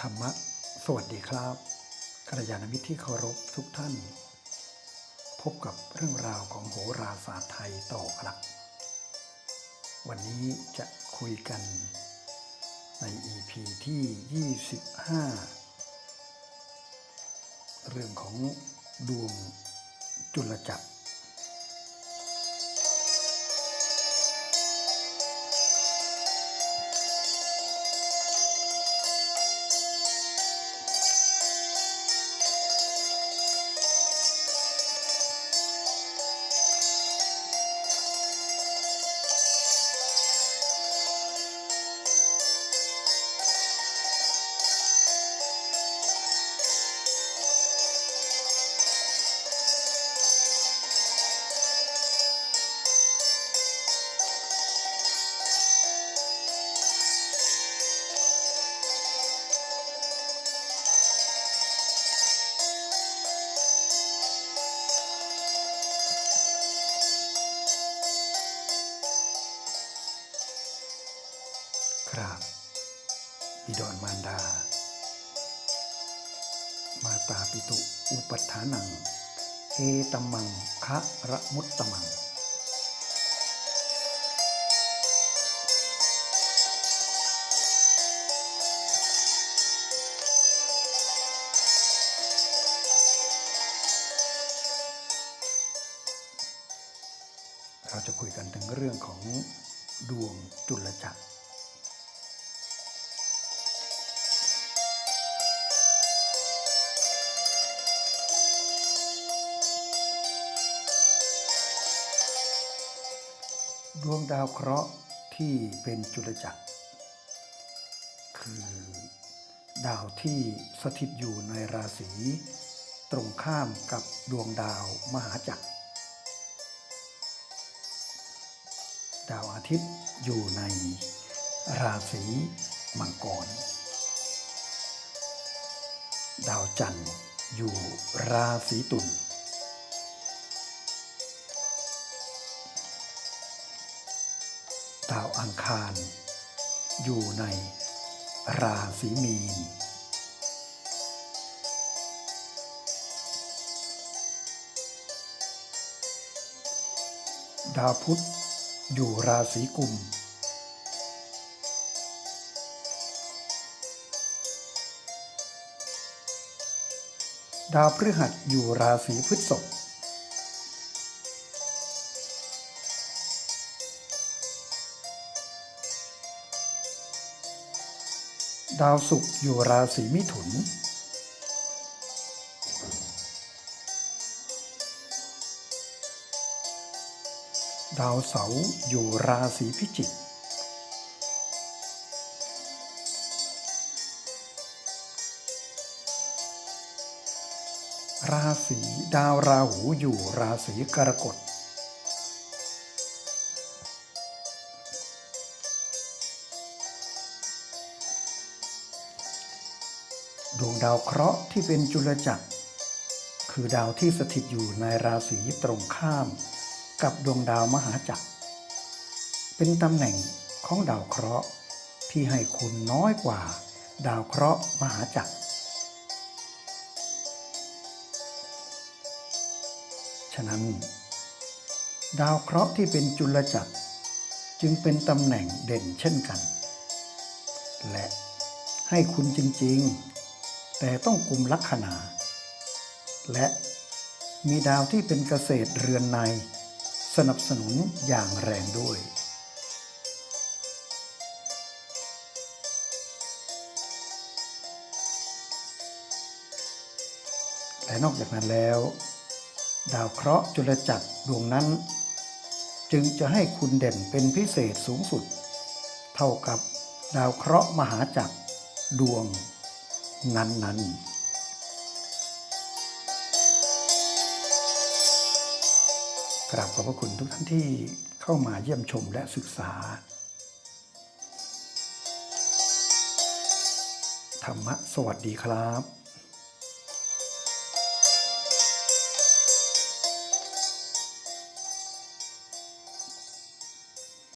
ธรรมะ สวัสดีครับกัลยาณมิตรที่เคารพทุกท่าน พบกับเรื่องราวของโหราศาสตร์ไทยต่อครับ วันนี้จะคุยกันใน EP ที่ 25 เรื่องของดวงจุลจักร ครับบิดอนมารดา มาตาปิตุ อุปัฏฐานัง เอตมังคะระมุตตมัง เราจะคุยกันถึงเรื่องของดวงจุลจักร ดวงดาวเคราะห์ที่เป็นจุลจักร คือดาวที่สถิตอยู่ในราศีตรงข้ามกับดวงดาวมหาจักร ดาวอาทิตย์อยู่ในราศีมังกร ดาวจันทร์อยู่ราศีตุลาวอังคาร อยู่ในราศีมีน ดาวพุธอยู่ราศีกุม ดาวพฤหัสอยู่ราศีพฤษภ ดาวศุกร์อยู่ราศีมิถุน ดาวเสาร์อยู่ราศีพิจิก ราศีดาวราหูอยู่ราศีกรกฎ ดวงดาวเคราะห์ที่เป็นจุลจักร คือดาวที่สถิตอยู่ในราศีตรงข้าม กับดวงดาวมหาจักร เป็นตำแหน่งของดาวเคราะห์ที่ให้คุณน้อยกว่า ดาวเคราะห์มหาจักร ฉะนั้น ดาวเคราะห์ที่เป็นจุลจักร จึงเป็นตำแหน่งเด่นเช่นกัน และให้คุณจริง ๆ แต่ต้องกลุ่มลัคนา และมีดาวที่เป็นเกษตรเรือนใน สนับสนุนอย่างแรงด้วยและนอกจากนั้นแล้ว ดาวเคราะห์จุลจักรดวงนั้น จึงจะให้คุณเด่นเป็นพิเศษสูงสุด เท่ากับดาวเคราะห์มหาจักรดวง นั้นๆกราบขอบพระคุณทุกท่านที่เข้ามาเยี่ยมชมและศึกษา ธรรมะสวัสดีครับ